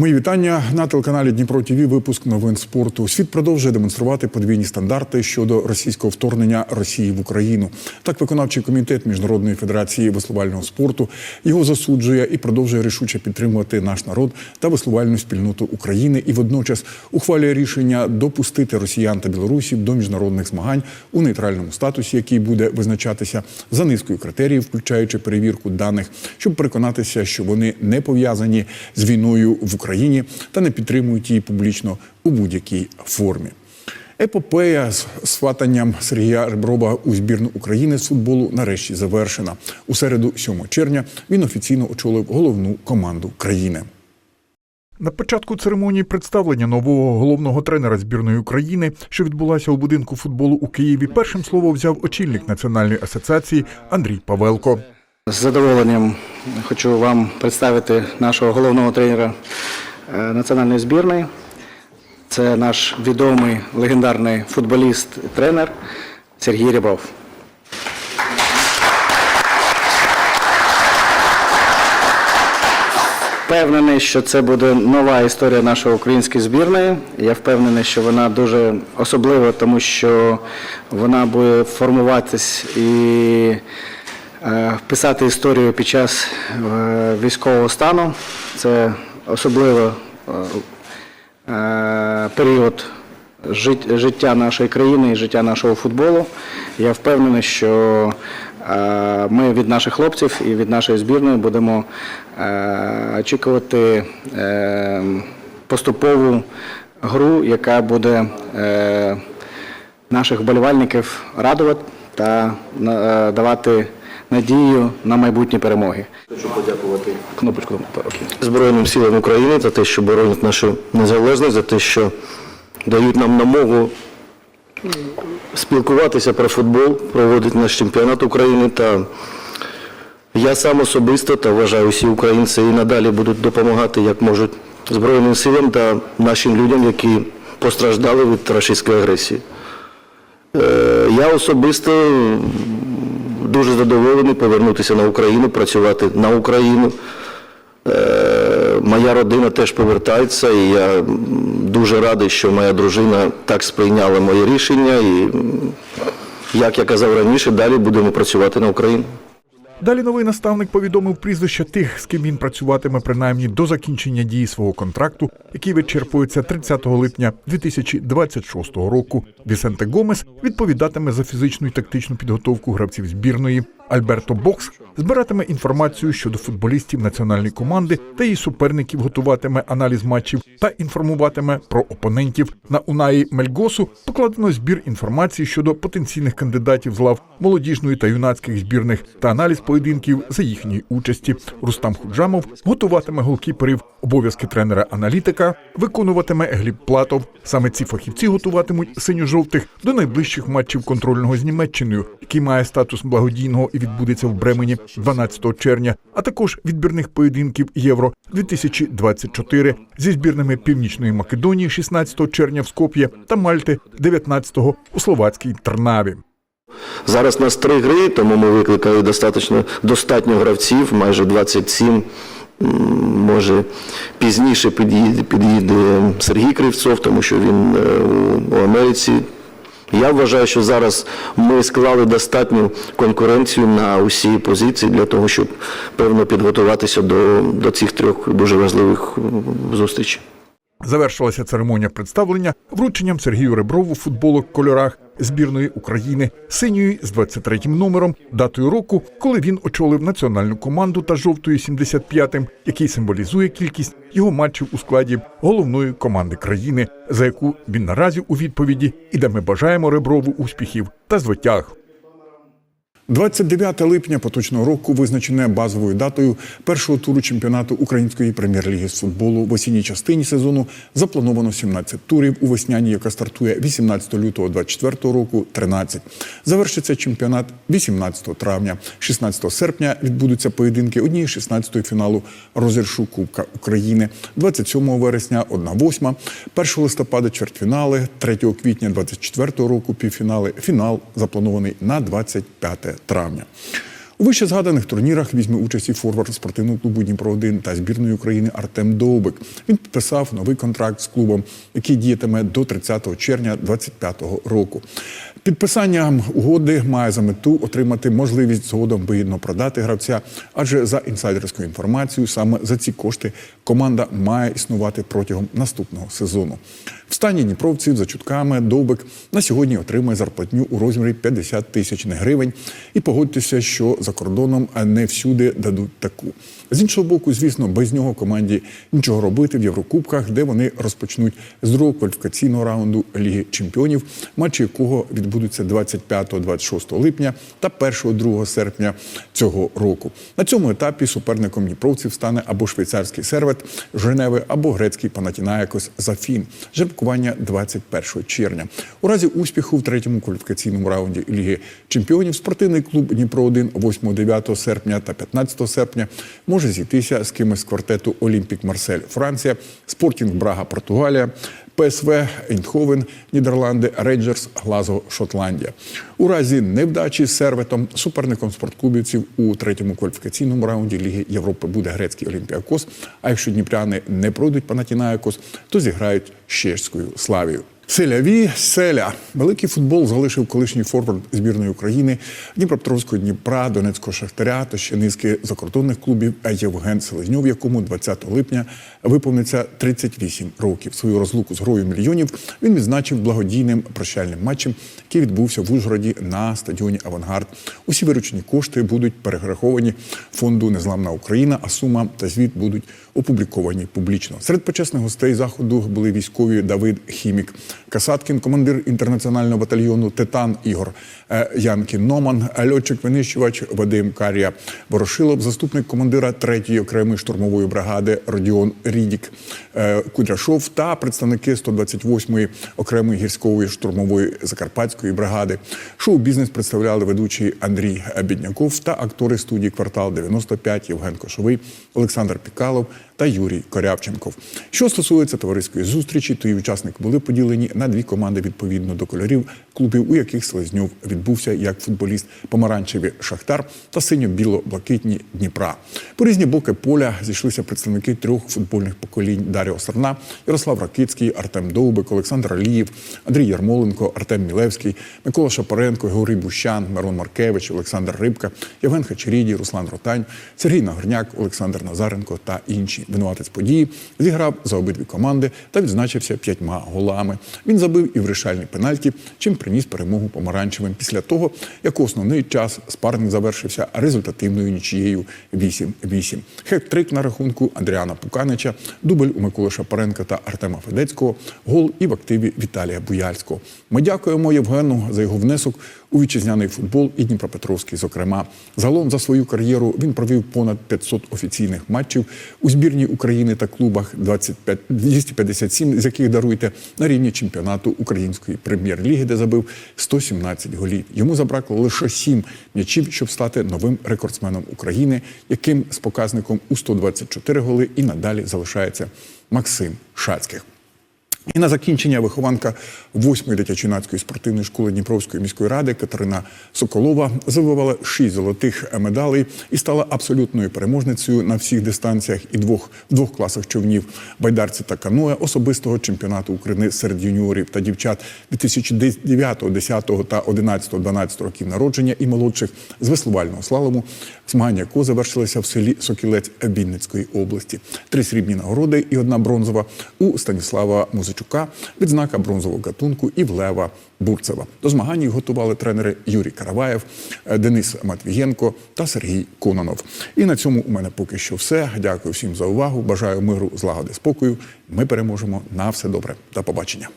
Мої вітання на телеканалі Дніпро ТІВІ. Випуск новин спорту. Світ продовжує демонструвати подвійні стандарти щодо російського вторгнення Росії в Україну. Так, виконавчий комітет Міжнародної федерації веслувального спорту його засуджує і продовжує рішуче підтримувати наш народ та веслувальну спільноту України і водночас ухвалює рішення допустити росіян та білорусів до міжнародних змагань у нейтральному статусі, який буде визначатися за низкою критеріїв, включаючи перевірку даних, щоб переконатися, що вони не пов'язані з війною в Україні та не підтримують її публічно у будь-якій формі. Епопея з сватанням Сергія Реброва у збірну України з футболу нарешті завершена. У середу, 7 червня, він офіційно очолив головну команду країни. На початку церемонії представлення нового головного тренера збірної України, що відбулася у будинку футболу у Києві, першим слово взяв очільник національної асоціації Андрій Павелко. З задоволенням хочу вам представити нашого головного тренера національної збірної. Це наш відомий легендарний футболіст, тренер Сергій Рябров. Впевнений, що це буде нова історія нашої української збірної. Я впевнений, що вона дуже особлива, тому що вона буде формуватись і е, писати історію під час е, військового стану. Це особливо е, е, період жит- життя нашої країни і життя нашого футболу. Я впевнений, що е, ми від наших хлопців і від нашої збірної будемо очікувати поступову гру, яка буде наших вболівальників радувати та давати надію на майбутні перемоги. Хочу подякувати кнопочку. Збройним силам України за те, що боронять нашу незалежність, за те, що дають нам намогу спілкуватися про футбол, проводити наш чемпіонат України. Та я сам особисто та вважаю, всі українці і надалі будуть допомагати як можуть Збройним силам та нашим людям, які постраждали від російської агресії. Е, Я особисто дуже задоволений повернутися на Україну, працювати на Україну. Е, Моя родина теж повертається, і я дуже радий, що моя дружина так сприйняла моє рішення. І, як я казав раніше, далі будемо працювати на Україну. Далі новий наставник повідомив прізвища тих, з ким він працюватиме принаймні до закінчення дії свого контракту, який вичерпується 30 липня 2026 року. Вісенте Гомес відповідатиме за фізичну і тактичну підготовку гравців збірної. Альберто Бокс збиратиме інформацію щодо футболістів національної команди та її суперників, готуватиме аналіз матчів та інформуватиме про опонентів. На Унаї Мельгосу покладено збір інформації щодо потенційних кандидатів з лав молодіжної та юнацьких збірних та аналіз поєдинків за їхньої участі. Рустам Худжамов готуватиме голкіперів, обов'язки тренера-аналітика виконуватиме Гліб Платов. Саме ці фахівці готуватимуть синьо-жовтих до найближчих матчів контрольного з Німеччиною, який має статус благодійного і відбудеться в Бремені 12 червня, а також відбірних поєдинків Євро 2024 зі збірними Північної Македонії 16 червня в Скоп'є та Мальти 19 у словацькій Тернаві. Зараз нас три гри, тому ми викликали достатньо, достатньо гравців, майже 27. Може, пізніше під'їде, Сергій Кривцов, тому що він е, у Америці. Я вважаю, що зараз ми склали достатню конкуренцію на усі позиції для того, щоб певно підготуватися до, до цих трьох дуже важливих зустрічей. Завершилася церемонія представлення врученням Сергію Реброву футболок в кольорах збірної України синьої з 23-м номером, датою року, коли він очолив національну команду та жовтою 75-м, який символізує кількість його матчів у складі головної команди країни, за яку він наразі у відповіді і де ми бажаємо Реброву успіхів та звитяг. 29 липня поточного року визначене базовою датою першого туру чемпіонату української прем'єр-ліги з футболу в осінній частині сезону заплановано 17 турів у весняній, яка стартує 18 лютого 24 року. 13. Завершиться чемпіонат 18 травня. 16 серпня відбудуться поєдинки однієї 16-ї фіналу розіршу Кубка України. 27 вересня 1-8, 1 листопада чвертьфінали, 3 квітня 24 року півфінали. Фінал запланований на 25 травня. У вище згаданих турнірах візьме участь і форвард спортивного клубу Дніпро 1 та збірної України Артем Довбик. Він підписав новий контракт з клубом, який діятиме до 30 червня 2025 року. Підписання угоди має за мету отримати можливість згодом вигідно продати гравця, адже за інсайдерською інформацією, саме за ці кошти команда має існувати протягом наступного сезону. В стані дніпровців за чутками Довбик на сьогодні отримує зарплатню у розмірі 50 тисяч гривень. І погодьтеся, що за кордоном не всюди дадуть таку. З іншого боку, звісно, без нього команді нічого робити в Єврокубках, де вони розпочнуть з другого кваліфікаційного раунду Ліги Чемпіонів, матчі якого відбудуться 25-26 липня та 1-2 серпня цього року. На цьому етапі суперником дніпровців стане або швейцарський сервет Женеви, або грецький Панатінаякос Зафін. Жеребкування 21 червня. У разі успіху в третьому кваліфікаційному раунді Ліги Чемпіонів спортивний клуб Дніпро 1 8-9 серпня та 15 серпня може зійтися з кимось з квартету Олімпік Марсель Франція, Спортінг Брага Португалія. ПСВ Ейндховен, Нідерланди, Рейнджерс, Глазго, Шотландія. У разі невдачі з серветом суперником спортклубівців у третьому кваліфікаційному раунді Ліги Європи буде грецький Олімпіакос. А якщо дніпряни не пройдуть Панатінаякос, то зіграють з чеською славію. Селяві селя. Великий футбол залишив колишній форвард збірної України Дніпропетровського Дніпра, Донецького Шахтаря та ще низки закордонних клубів Євген Селезньов, якому 20 липня виповниться 38 років. Свою розлуку з грою мільйонів він відзначив благодійним прощальним матчем, який відбувся в Ужгороді на стадіоні Авангард. Усі виручені кошти будуть перераховані фонду Незламна Україна, а сума та звіт будуть опубліковані публічно. Серед почесних гостей заходу були військові Давид Хімік. Касаткін, командир інтернаціонального батальйону Титан Ігор е, Янкін Номан, льотчик-винищувач Вадим Карія Ворошилов, заступник командира 3-ї окремої штурмової бригади Родіон Рідік е, Кудряшов та представники 128-ї окремої гірської штурмової закарпатської бригади. Шоу-бізнес представляли ведучий Андрій Бідняков та актори студії Квартал 95 Євген Кошовий, Олександр Пікалов та Юрій Корявченков. Що стосується товариської зустрічі, то її учасники були поділені на дві команди відповідно до кольорів клубів, у яких Селезньов відбувся як футболіст помаранчеві Шахтар та синьо-біло-блакитні Дніпра. По різні боки поля зійшлися представники трьох футбольних поколінь Даріо Сарна, Ярослав Ракицький, Артем Довбик, Олександр Алієв, Андрій Ярмоленко, Артем Мілевський, Микола Шапаренко, Георгій Бущан, Мирон Маркевич, Олександр Рибка, Євген Хачеріді, Руслан Ротань, Сергій Нагорняк, Олександр Назаренко та інші. Винуватець події зіграв за обидві команди та відзначився п'ятьма голами. Він забив і вирішальні пенальті, чим приніс перемогу помаранчевим після того, як у основний час спарник завершився результативною нічією 8-8. Хет-трик на рахунку Андріана Пуканича, дубль у Миколи Шапаренка та Артема Федецького, гол і в активі Віталія Буяльського. Ми дякуємо Євгену за його внесок у вітчизняний футбол і Дніпропетровський, зокрема. Загалом за свою кар'єру він провів понад 500 офіційних матчів у збірній України та клубах 25, 257, з яких даруйте на рівні чемпіонату української прем'єр-ліги, де забив 117 голів. Йому забракло лише 7 м'ячів, щоб стати новим рекордсменом України, яким з показником у 124 голи і надалі залишається Максим Шацьких. І на закінчення вихованка 8-ї дитячо-юнацької спортивної школи Дніпровської міської ради Катерина Соколова завоювала 6 золотих медалей і стала абсолютною переможницею на всіх дистанціях і двох двох класах човнів байдарці та каноe особистого чемпіонату України серед юніорів та дівчат 2009, 10 та 11, 12 років народження і молодших з веслувального слалому, змагання якого завершилися в селі Сокілець Вінницької області. Три срібні нагороди і одна бронзова у Станіслава Музичука, відзнака бронзового гатунку і в Лева Бурцева. До змагань їх готували тренери Юрій Караваєв, е, Денис Матвієнко та Сергій Кононов. І на цьому у мене поки що все. Дякую всім за увагу. Бажаю миру, злагоди, спокою. Ми переможемо на все добре. До побачення.